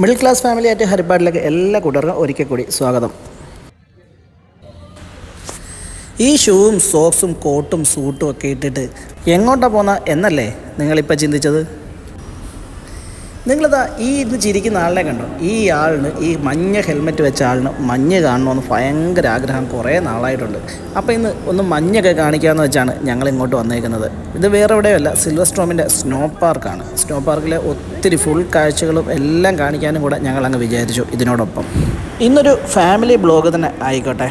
Middle class family ആയിട്ട് ഹരിപ്പാടിലേക്ക് എല്ലാ കൂട്ടർക്കും ഒരിക്കൽ കൂടി സ്വാഗതം. ഈ ഷൂവും സോക്സും കോട്ടും സൂട്ടും ഒക്കെ ഇട്ടിട്ട് എങ്ങോട്ടാണ് പോന്ന എന്നല്ലേ നിങ്ങളിപ്പോൾ ചിന്തിച്ചത്? നിങ്ങളിതാ ഈ ഇന്ന് ചിരിക്കുന്ന ആളിനെ കണ്ടോ? ഈ ആളിന് ഈ മഞ്ഞ ഹെൽമെറ്റ് വെച്ച ആളിന് മഞ്ഞ് കാണണമെന്ന് ഭയങ്കര ആഗ്രഹം കുറേ നാളായിട്ടുണ്ട്. അപ്പോൾ ഇന്ന് ഒന്ന് മഞ്ഞൊക്കെ കാണിക്കാമെന്ന് വെച്ചാണ് ഞങ്ങൾ ഇങ്ങോട്ട് വന്നേക്കുന്നത്. ഇത് വേറെ എവിടെയല്ല സിൽവർ സ്റ്റോമിന്റെ സ്നോ പാർക്കാണ് സ്നോ പാർക്കിലെ ഒത്തിരി ഫുൾ കാഴ്ചകളും എല്ലാം കാണിക്കാനും കൂടെ ഞങ്ങൾ അങ്ങ് വിചാരിച്ചു ഇതിനോടൊപ്പം. ഇന്നൊരു ഫാമിലി ബ്ലോഗ് തന്നെ ആയിക്കോട്ടെ.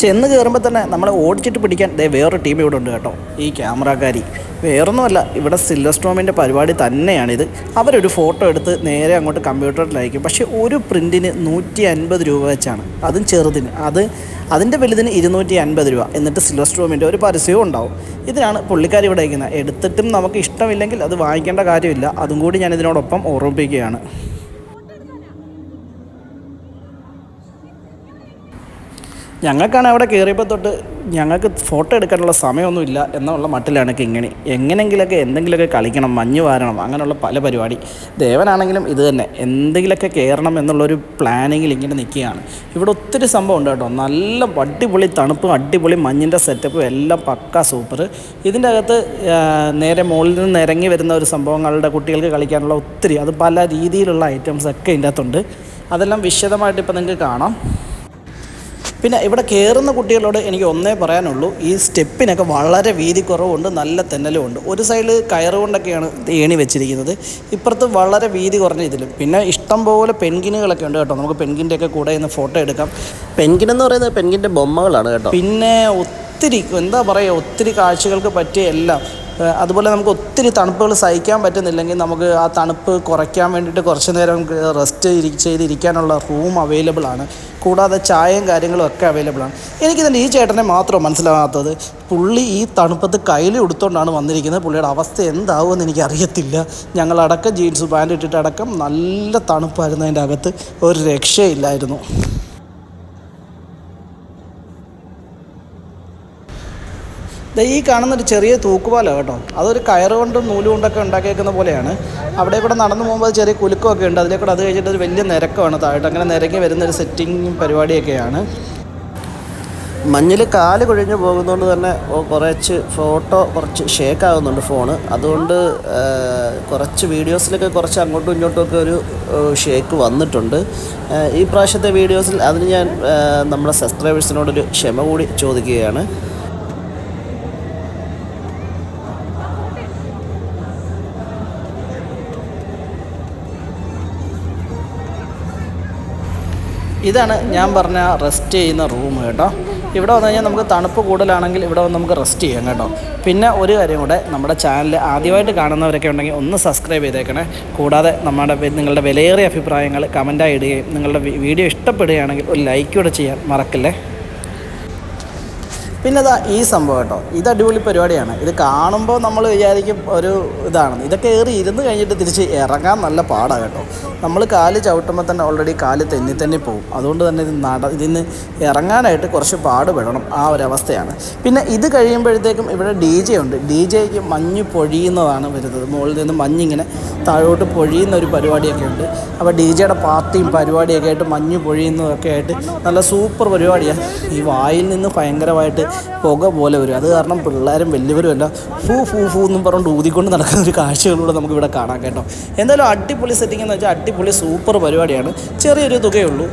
ചെന്ന് കയറുമ്പോൾ തന്നെ നമ്മളെ ഓടിച്ചിട്ട് പിടിക്കാൻ ദേ വേറൊരു ടീം ഇവിടെ ഉണ്ട് കേട്ടോ. ഈ ക്യാമറക്കാരി. വേറൊന്നുമല്ല ഇവിടെ സിൽവർ സ്റ്റോമിന്റെ പരിപാടി തന്നെയാണിത്. അവരൊരു ഫോട്ടോ എടുത്ത് നേരെ അങ്ങോട്ട് കമ്പ്യൂട്ടറിൽ അയക്കും പക്ഷേ ഒരു പ്രിന്റിന് നൂറ്റി അൻപത് രൂപ വെച്ചാണ്. അതും ചെറുതിന്. അത് അതിന്റെ വലുതിന് ഇരുന്നൂറ്റി അൻപത് രൂപ. എന്നിട്ട് സിൽവർ സ്റ്റോമിന്റെ ഒരു പരസ്യവും ഉണ്ടാവും. ഇതിനാണ് പുള്ളിക്കാർ ഇവിടെ അയക്കുന്നത് എടുത്തിട്ടും നമുക്ക് ഇഷ്ടമില്ലെങ്കിൽ അത് വാങ്ങിക്കേണ്ട കാര്യമില്ല. അതും കൂടി ഞാൻ ഇതിനോടൊപ്പം ഓർമ്മിപ്പിക്കുകയാണ്. ഞങ്ങൾക്കാണ് അവിടെ കയറിയപ്പോൾ തൊട്ട് ഞങ്ങൾക്ക് ഫോട്ടോ എടുക്കാനുള്ള സമയമൊന്നുമില്ല എന്നുള്ള മട്ടിലാണ് കിങ്ങിണി. എങ്ങനെയെങ്കിലൊക്കെ എന്തെങ്കിലുമൊക്കെ കളിക്കണം മഞ്ഞ് വാരണം അങ്ങനെയുള്ള പല പരിപാടി. ദേവനാണെങ്കിലും ഇത് തന്നെ. എന്തെങ്കിലുമൊക്കെ കയറണം എന്നുള്ളൊരു പ്ലാനിങ്ങിൽ ഇങ്ങനെ നിൽക്കുകയാണ്. ഇവിടെ ഒത്തിരി സംഭവം ഉണ്ട് കേട്ടോ. നല്ല അടിപൊളി തണുപ്പും അടിപൊളി മഞ്ഞിന്റെ സെറ്റപ്പും എല്ലാം പക്ക സൂപ്പർ ഇതിന്റെ അകത്ത് നേരെ മുകളിൽ നിന്ന് ഇറങ്ങി വരുന്ന ഒരു സംഭവങ്ങളുടെ കുട്ടികൾക്ക് കളിക്കാനുള്ള ഒത്തിരി അത് പല രീതിയിലുള്ള ഐറ്റംസ് ഒക്കെ ഇതിന്റെ അകത്തുണ്ട്. അതെല്ലാം വിശദമായിട്ട് ഇപ്പോൾ നിങ്ങൾക്ക് കാണാം. പിന്നെ ഇവിടെ കയറുന്ന കുട്ടികളോട് എനിക്ക് ഒന്നേ പറയാനുള്ളൂ ഈ സ്റ്റെപ്പിനൊക്കെ വളരെ വീതി കുറവുണ്ട് നല്ല തെന്നലും ഉണ്ട് ഒരു സൈഡിൽ കയറുകൊണ്ടൊക്കെയാണ് ഏണി വെച്ചിരിക്കുന്നത്. ഇപ്പുറത്ത് വളരെ വീതി കുറഞ്ഞ ഇതിലും. പിന്നെ ഇഷ്ടം പോലെ പെൻഗിനുകളൊക്കെ ഉണ്ട് കേട്ടോ. നമുക്ക് പെൻഗിന്റെ ഒക്കെ കൂടെ ഇന്ന് ഫോട്ടോ എടുക്കാം. പെൻഗിൻ എന്ന് പറയുന്നത് പെൻഗിന്റെ ബൊമ്മകളാണ് കേട്ടോ. പിന്നെ ഒത്തിരി എന്താ പറയുക ഒത്തിരി കാഴ്ചകൾക്ക് പറ്റിയ എല്ലാം. അതുപോലെ നമുക്ക് ഒത്തിരി തണുപ്പുകൾ സഹിക്കാൻ പറ്റുന്നില്ലെങ്കിൽ നമുക്ക് ആ തണുപ്പ് കുറയ്ക്കാൻ വേണ്ടിയിട്ട് കുറച്ച് നേരം റെസ്റ്റ് ചെയ്തിരിക്കാനുള്ള റൂം അവൈലബിൾ ആണ്. കൂടാതെ ചായയും കാര്യങ്ങളും ഒക്കെ അവൈലബിൾ ആണ്. എനിക്കിതിന്റെ ഈ ചേട്ടനെ മാത്രം മനസ്സിലാകാത്തത് പുള്ളി ഈ തണുപ്പത്ത് കയ്യിൽ ഉടുത്തുകൊണ്ടാണ് വന്നിരിക്കുന്നത്. പുള്ളിയുടെ അവസ്ഥ എന്താവുമെന്ന് എനിക്കറിയത്തില്ല. ഞങ്ങളടക്കം ജീൻസ് പാന്റ് ഇട്ടിട്ടടക്കം നല്ല തണുപ്പായിരുന്നു അതിന്റെ അകത്ത്. ഒരു രക്ഷയില്ലായിരുന്നു. ഈ കാണുന്നൊരു ചെറിയ തൂക്കുപാലാണ് കേട്ടോ. അതൊരു കയറ് കൊണ്ടും നൂൽ കൊണ്ടൊക്കെ ഉണ്ടാക്കിയേക്കുന്ന പോലെയാണ്. അവിടെ കൂടെ നടന്നു പോകുമ്പോൾ ചെറിയ കുലുക്കമൊക്കെ ഉണ്ട്. അതിലെ കൂടെ അത് കഴിഞ്ഞിട്ട് ഒരു വലിയ നിരക്കമാണ് താഴോട്ട്. അങ്ങനെ നിരങ്ങി വരുന്നൊരു സെറ്റിംഗ് പരിപാടിയൊക്കെയാണ്. മഞ്ഞിൽ കാൽ കൊഴിഞ്ഞു പോകുന്നതുകൊണ്ട് തന്നെ കുറച്ച് ഫോട്ടോ കുറച്ച് ഷേക്ക് ആകുന്നുണ്ട് ഫോണ് അതുകൊണ്ട് കുറച്ച് വീഡിയോസിലൊക്കെ കുറച്ച് അങ്ങോട്ടും ഇങ്ങോട്ടും ഒക്കെ ഒരു ഷേക്ക് വന്നിട്ടുണ്ട്. ഈ പ്രാവശ്യത്തെ വീഡിയോസിൽ അതിന് ഞാൻ നമ്മുടെ സബ്സ്ക്രൈബേഴ്സിനോടൊരു ക്ഷമ കൂടി ചോദിക്കുകയാണ്. ഇതാണ് ഞാൻ പറഞ്ഞ റെസ്റ്റ് ചെയ്യുന്ന റൂം കേട്ടോ. ഇവിടെ വന്നു കഴിഞ്ഞാൽ നമുക്ക് തണുപ്പ് കൂടുതലാണെങ്കിൽ ഇവിടെ വന്ന് നമുക്ക് റെസ്റ്റ് ചെയ്യാം കേട്ടോ. പിന്നെ ഒരു കാര്യം കൂടെ നമ്മുടെ ചാനൽ ആദ്യമായിട്ട് കാണുന്നവരൊക്കെ ഉണ്ടെങ്കിൽ ഒന്ന് സബ്സ്ക്രൈബ് ചെയ്തേക്കണേ. കൂടാതെ നമ്മുടെ നിങ്ങളുടെ വിലയേറിയ അഭിപ്രായങ്ങൾ കമന്റായി ഇടുകയും നിങ്ങളുടെ വീഡിയോ ഇഷ്ടപ്പെടുകയാണെങ്കിൽ ഒരു ലൈക്ക് കൂടെ ചെയ്യാൻ മറക്കല്ലേ? പിന്നെ ഈ സംഭവം കേട്ടോ. ഇത് അടിപൊളി പരിപാടിയാണ്. ഇത് കാണുമ്പോൾ നമ്മൾ വിചാരിക്കും ഒരു ഇതാണ്. ഇതൊക്കെ ഏറി ഇരുന്ന് കഴിഞ്ഞിട്ട് തിരിച്ച് ഇറങ്ങാൻ നല്ല പാടാണ് കേട്ടോ. നമ്മൾ കാൽ ചവിട്ടുമ്പോൾ തന്നെ ഓൾറെഡി കാൽ തെന്നി തന്നെ പോകും അതുകൊണ്ട് തന്നെ ഇത് നട ഇതിന് ഇറങ്ങാനായിട്ട് കുറച്ച് പാടുപെടണം. ആ ഒരു അവസ്ഥയാണ്. പിന്നെ ഇത് കഴിയുമ്പോഴത്തേക്കും ഇവിടെ ഡി ജെ ഉണ്ട്. ഡി ജെക്ക് മഞ്ഞ് പൊഴിയുന്നതാണ് വരുന്നത്. മുകളിൽ നിന്ന് മഞ്ഞിങ്ങനെ താഴോട്ട് പൊഴിയുന്ന ഒരു പരിപാടിയൊക്കെ ഉണ്ട്. അപ്പോൾ ഡി ജെയുടെ പാർട്ടിയും പരിപാടിയൊക്കെ ആയിട്ട് മഞ്ഞ് പൊഴിയുന്നതൊക്കെ ആയിട്ട് നല്ല സൂപ്പർ പരിപാടിയാണ് ഈ വായിൽ നിന്ന് ഭയങ്കരമായിട്ട് പുക പോലെ വരും. അത് കാരണം പിള്ളേരും വലിയവരും എല്ലാം ഫൂ ഫൂ ഫൂ എന്നും പറഞ്ഞുകൊണ്ട് ഊതിക്കൊണ്ട് നടക്കുന്ന ഒരു കാഴ്ചകളിലൂടെ നമുക്കിവിടെ കാണാം കേട്ടോ. എന്തായാലും അടിപൊളി സെറ്റിംഗ് എന്ന് വെച്ചാൽ അടിപൊളി സൂപ്പർ പരിപാടിയാണ്. ചെറിയൊരു തുകയുള്ളൂ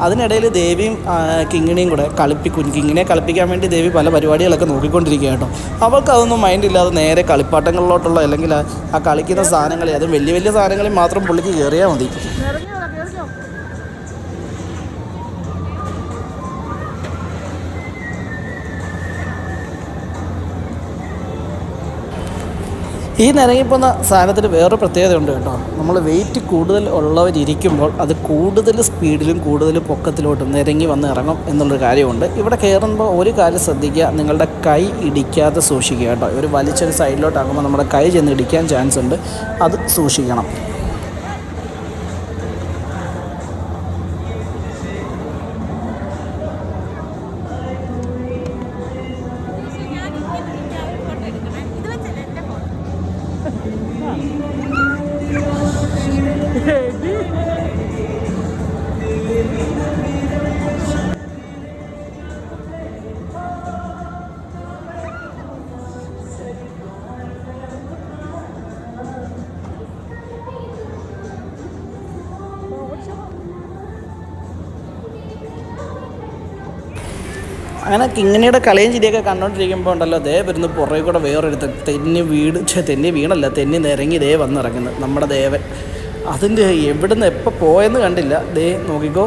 അതിനിടയിൽ ദേവിയും കിങ്ങിണിയും കൂടെ കളിപ്പിക്കും കിങ്ങിനെ കളിപ്പിക്കാൻ വേണ്ടി ദേവി പല പരിപാടികളൊക്കെ നോക്കിക്കൊണ്ടിരിക്കുക കേട്ടോ. അവൾക്ക് അതൊന്നും മൈൻഡ് ഇല്ലാതെ നേരെ കളിപ്പാട്ടങ്ങളിലോട്ടുള്ള അല്ലെങ്കിൽ ആ- കളിക്കുന്ന സാധനങ്ങളിൽ അതും വലിയ വലിയ സാധനങ്ങളിൽ മാത്രം പുള്ളിക്ക് കയറിയാൽ മതി. ഈ നിരങ്ങിപ്പോന്ന സാധനത്തിന് വേറൊരു പ്രത്യേകതയുണ്ട് കേട്ടോ. നമ്മൾ വെയിറ്റ് കൂടുതൽ ഉള്ളവരിയ്ക്കുമ്പോൾ അത് കൂടുതൽ സ്പീഡിലും കൂടുതൽ പൊക്കത്തിലോട്ടും നിരങ്ങി വന്ന് ഇറങ്ങും എന്നുള്ളൊരു കാര്യമുണ്ട്. ഇവിടെ കയറുമ്പോൾ ഒരു കാര്യം ശ്രദ്ധിക്കുക നിങ്ങളുടെ കൈ ഇടിക്കാതെ സൂക്ഷിക്കുക കേട്ടോ. ഒരു വലിച്ചൊരു സൈഡിലോട്ടാകുമ്പോൾ നമ്മുടെ കൈ ചെന്ന് ഇടിക്കാൻ ചാൻസ് ഉണ്ട്. അത് സൂക്ഷിക്കണം. Hey. അങ്ങനെ കിങ്ങിണിയുടെ കളിയും ചിരിയൊക്കെ കണ്ടോണ്ടിരിക്കുമ്പോൾ ഉണ്ടല്ലോ ദേ വരുന്ന പുറകെ കൂടെ വേറൊരുത്തൻ തെന്നി വീട് തെന്നി വീണല്ല തെന്നി നിരങ്ങി ദേ വന്നിറങ്ങുന്നത് നമ്മുടെ ദേവൻ. അതിന്റെ എവിടുന്ന് എപ്പോൾ പോയെന്ന് കണ്ടില്ല. ദേ നോക്കിക്കോ.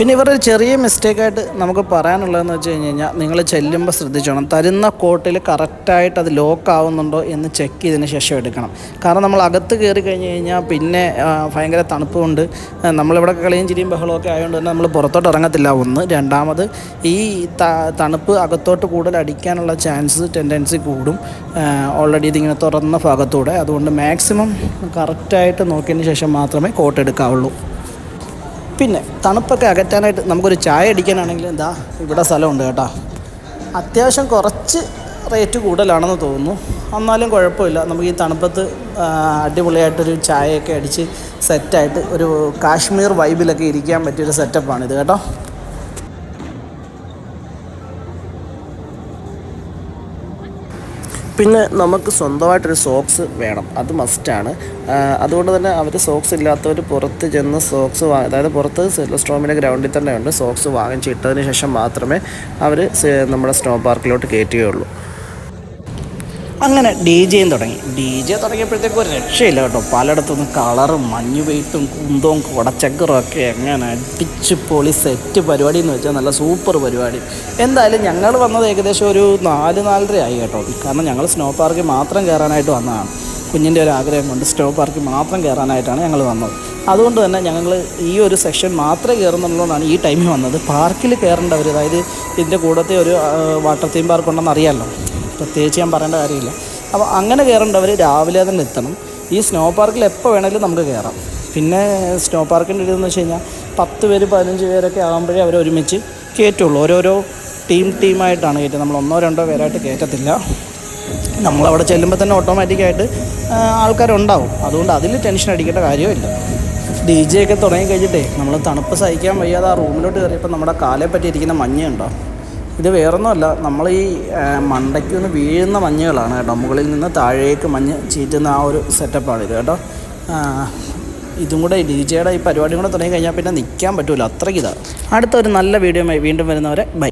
പിന്നെ ഇവരുടെ ചെറിയ മിസ്റ്റേക്കായിട്ട് നമുക്ക് പറയാനുള്ളതെന്ന് വെച്ച് കഴിഞ്ഞ് കഴിഞ്ഞാൽ നിങ്ങൾ ചെല്ലുമ്പോൾ ശ്രദ്ധിച്ചോണം. തരുന്ന കോട്ടിൽ കറക്റ്റായിട്ട് അത് ലോക്ക് ആവുന്നുണ്ടോ എന്ന് ചെക്ക് ചെയ്തതിന് ശേഷം എടുക്കണം. കാരണം നമ്മൾ അകത്ത് കയറി കഴിഞ്ഞ് കഴിഞ്ഞാൽ പിന്നെ ഭയങ്കര തണുപ്പുണ്ട്. നമ്മളിവിടെ കളിയും ചിരിയും ബഹളമൊക്കെ ആയതുകൊണ്ട് തന്നെ നമ്മൾ പുറത്തോട്ട് ഇറങ്ങത്തില്ല. ഒന്ന്. രണ്ടാമത് ഈ തണുപ്പ് അകത്തോട്ട് കൂടുതൽ അടിക്കാനുള്ള ചാൻസ് ടെൻഡൻസി കൂടും. ഓൾറെഡി ഇതിങ്ങനെ തുറന്ന ഭാഗത്തൂടെ. അതുകൊണ്ട് മാക്സിമം കറക്റ്റായിട്ട് നോക്കിയതിന് ശേഷം മാത്രമേ കോട്ട് എടുക്കാവുള്ളൂ. പിന്നെ തണുപ്പൊക്കെ അകറ്റാനായിട്ട് നമുക്കൊരു ചായ അടിക്കാനാണെങ്കിൽ എന്താ ഇവിടെ സ്ഥലമുണ്ട് കേട്ടോ. അത്യാവശ്യം കുറച്ച് റേറ്റ് കൂടുതലാണെന്ന് തോന്നുന്നു. എന്നാലും കുഴപ്പമില്ല. നമുക്ക് ഈ തണുപ്പത്ത് അടിപൊളിയായിട്ടൊരു ചായയൊക്കെ അടിച്ച് സെറ്റായിട്ട് ഒരു കാശ്മീർ വൈബിലൊക്കെ ഇരിക്കാൻ പറ്റിയൊരു ഇത് കേട്ടോ. പിന്നെ നമുക്ക് സ്വന്തമായിട്ടൊരു സോക്സ് വേണം. അത് മസ്റ്റാണ് അതുകൊണ്ട് തന്നെ അവർ സോക്സ് ഇല്ലാത്തവർ പുറത്ത് ചെന്ന് സോക്സ് വാ അതായത് പുറത്ത് സ്ട്രോമിന്റെ ഗ്രൗണ്ടിൽ തന്നെ ഉണ്ട് സോക്സ് വാങ്ങിച്ചിട്ടതിന് ശേഷം മാത്രമേ അവർ നമ്മുടെ സ്നോ പാർക്കിലോട്ട് കയറ്റുകയുള്ളൂ അങ്ങനെ ഡി ജെയും തുടങ്ങി. ഡി ജെ തുടങ്ങിയപ്പോഴത്തേക്കും ഒരു രക്ഷയില്ല കേട്ടോ. പലയിടത്തുനിന്ന് കളറും മഞ്ഞു വെയിറ്റും കുന്തവും കുടച്ചക്കറും ഒക്കെ എങ്ങനെ അടിച്ച് പൊളി സെറ്റ് പരിപാടി എന്ന് വെച്ചാൽ നല്ല സൂപ്പർ പരിപാടി. എന്തായാലും ഞങ്ങൾ വന്നത് ഏകദേശം ഒരു നാല് നാലര ആയി കേട്ടോ. കാരണം ഞങ്ങൾ സ്നോ പാർക്കിൽ മാത്രം കയറാനായിട്ട് വന്നതാണ്. കുഞ്ഞിന്റെ ഒരു ആഗ്രഹം കൊണ്ട് സ്നോ പാർക്കിൽ മാത്രം കയറാനായിട്ടാണ് ഞങ്ങൾ വന്നത്. അതുകൊണ്ട് തന്നെ ഞങ്ങൾ ഈ ഒരു സെക്ഷൻ മാത്രമേ കയറുന്നുള്ളതാണ് ഈ ടൈമിൽ വന്നത്. പാർക്കിൽ കയറേണ്ടവർ അതായത് ഇതിന്റെ കൂടത്തെ ഒരു വാട്ടർ തീം പാർക്ക് ഉണ്ടെന്ന് അറിയാമല്ലോ. പ്രത്യേകിച്ച് ഞാൻ പറയേണ്ട കാര്യമില്ല. അപ്പോൾ അങ്ങനെ കയറേണ്ടവർ രാവിലെ തന്നെ എത്തണം. ഈ സ്നോ പാർക്കിൽ എപ്പോൾ വേണമെങ്കിലും നമുക്ക് കയറാം. പിന്നെ സ്നോ പാർക്കിന്റെ ഇതെന്ന് വെച്ച് കഴിഞ്ഞാൽ പത്ത് പേര് പതിനഞ്ച് പേരൊക്കെ ആകുമ്പോഴേ അവർ ഒരുമിച്ച് കയറ്റുള്ളൂ. ഓരോരോ ടീം ടീമായിട്ടാണ് കയറ്റുന്നത് നമ്മൾ ഒന്നോ രണ്ടോ പേരായിട്ട് കയറ്റത്തില്ല. നമ്മളവിടെ ചെല്ലുമ്പോൾ തന്നെ ഓട്ടോമാറ്റിക്കായിട്ട് ആൾക്കാരുണ്ടാവും. അതുകൊണ്ട് അതിൽ ടെൻഷൻ അടിക്കേണ്ട കാര്യമില്ല. ഡി ജെ ഒക്കെ തുടങ്ങി കഴിഞ്ഞിട്ടേ നമ്മൾ തണുപ്പ് സഹിക്കാൻ വയ്യാതെ ആ റൂമിലോട്ട് കയറിയപ്പോൾ നമ്മുടെ കാലെ പറ്റിയിരിക്കുന്ന മഞ്ഞുണ്ടോ? ഇത് വേറൊന്നുമല്ല നമ്മൾ ഈ മണ്ടയ്ക്ക് നിന്ന് വീഴുന്ന മഞ്ഞുകളാണ് കേട്ടോ. മുകളിൽ നിന്ന് താഴേക്ക് മഞ്ഞ് ചീറ്റുന്ന ആ ഒരു സെറ്റപ്പാണ് ഇത് കേട്ടോ. ഇതും കൂടെ ഡി ജെയുടെ ഈ പരിപാടിയും കൂടെ തുടങ്ങി കഴിഞ്ഞാൽ പിന്നെ നിൽക്കാൻ പറ്റില്ല അത്രയ്ക്ക് ഇതാണ് അടുത്തൊരു നല്ല വീഡിയോ വീണ്ടും വരുന്നവരെ ബൈ.